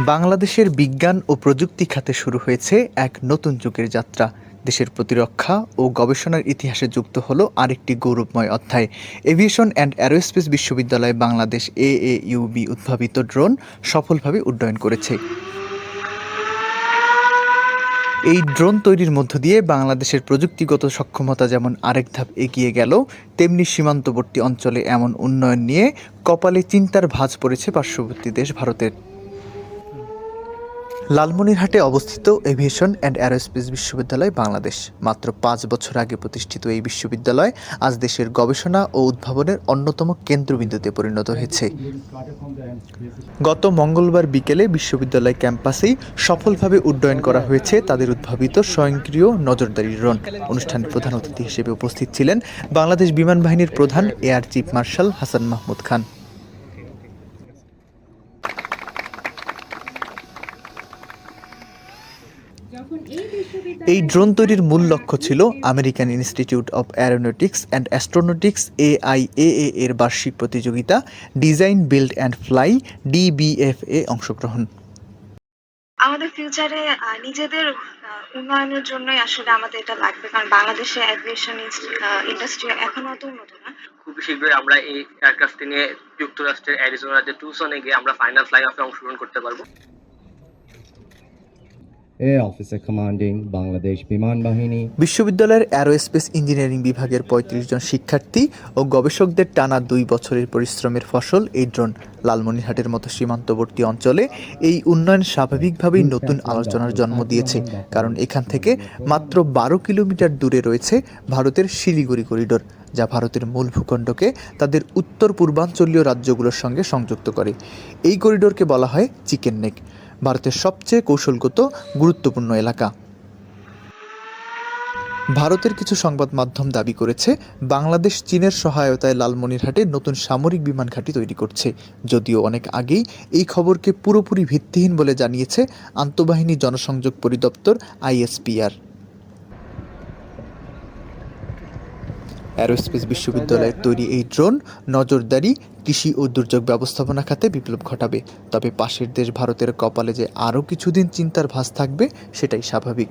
বাংলাদেশের বিজ্ঞান ও প্রযুক্তি খাতে শুরু হয়েছে এক নতুন যুগের যাত্রা। দেশের প্রতিরক্ষা ও গবেষণার ইতিহাসে যুক্ত হলো আরেকটি গৌরবময় অধ্যায়। এভিয়েশন অ্যান্ড অ্যারোস্পেস বিশ্ববিদ্যালয়ে বাংলাদেশ এ এ ইউবি উদ্ভাবিত ড্রোন সফলভাবে উড্ডয়ন করেছে। এই ড্রোন তৈরির মধ্য দিয়ে বাংলাদেশের প্রযুক্তিগত সক্ষমতা যেমন আরেক ধাপ এগিয়ে গেল, তেমনি সীমান্তবর্তী অঞ্চলে এমন উন্নয়ন নিয়ে কপালে চিন্তার ভাঁজ পড়েছে পার্শ্ববর্তী দেশ ভারতের। লালমনিরহাটে অবস্থিত এভিয়েশন অ্যান্ড অ্যারোস্পেস বিশ্ববিদ্যালয় বাংলাদেশ। মাত্র পাঁচ বছর আগে প্রতিষ্ঠিত এই বিশ্ববিদ্যালয় আজ দেশের গবেষণা ও উদ্ভাবনের অন্যতম কেন্দ্রবিন্দুতে পরিণত হয়েছে। গত মঙ্গলবার বিকেলে বিশ্ববিদ্যালয় ক্যাম্পাসেই সফলভাবে উড্ডয়ন করা হয়েছে তাদের উদ্ভাবিত স্বয়ংক্রিয় নজরদারি ড্রোন। অনুষ্ঠানে প্রধান অতিথি হিসেবে উপস্থিত ছিলেন বাংলাদেশ বিমান বাহিনীর প্রধান air chief marshal Hasan Mahmud Khan. এই ড্রোন তৈরির মূল লক্ষ্য ছিল American institute of aeronautics and astronautics AIAA এর বার্ষিক প্রতিযোগিতা design build and fly DBFA অংশগ্রহণ। আমাদের ফিউচারে নিজেদের উন্নয়নের জন্যই আসলে আমাদের এটা লাগবে কারণ বাংলাদেশে অ্যাভিয়েশন ইন্ডাস্ট্রি এখনও অত উন্নত না। খুব শীঘ্রই আমরা এই এয়ারক্রাফটটি নিয়ে যুক্তরাষ্ট্রের অ্যারিজোনার যে টুসনে গিয়ে আমরা ফাইনাল ফ্লাই অফে অংশগ্রহণ করতে পারব। বিশ্ববিদ্যালয়ের অ্যারোস্পেস ইঞ্জিনিয়ারিং বিভাগের পঁয়ত্রিশ জন শিক্ষার্থী ও গবেষকদের টানা দুই বছরের পরিশ্রমের ফসল এই ড্রোন লালমনিরহাটের মতো সীমান্তবর্তী অঞ্চলে এই উন্নয়ন স্বাভাবিকভাবেই নতুন আলোচনার জন্ম দিয়েছে। কারণ এখান থেকে মাত্র বারো কিলোমিটার দূরে রয়েছে ভারতের শিলিগুড়ি করিডোর, যা ভারতের মূল ভূখণ্ডকে তাদের উত্তর পূর্বাঞ্চলীয় রাজ্যগুলোর সঙ্গে সংযুক্ত করে। এই করিডোরকে বলা হয় চিকেন নেক ভারতের সবচেয়ে কৌশলগত, গুরুত্বপূর্ণ এলাকা। ভারতের কিছু সংবাদ মাধ্যম দাবি করেছে, বাংলাদেশ চীনের সহায়তায় লালমনিরহাটে নতুন সামরিক বিমান ঘাঁটি তৈরি করছে। যদিও অনেক আগেই এই খবরকে পুরোপুরি ভিত্তিহীন বলে জানিয়েছে আন্তঃবাহিনী জনসংযোগ পরিদপ্তর আইএসপিআর। অ্যারোস্পেস বিশ্ববিদ্যালয়ের তৈরি এই ড্রোন নজরদারি, কৃষি ও দুর্যোগ ব্যবস্থাপনা খাতে বিপ্লব ঘটাবে। তবে পাশের দেশ ভারতের কপালে যে আরও কিছুদিন চিন্তার ভাস থাকবে, সেটাই স্বাভাবিক।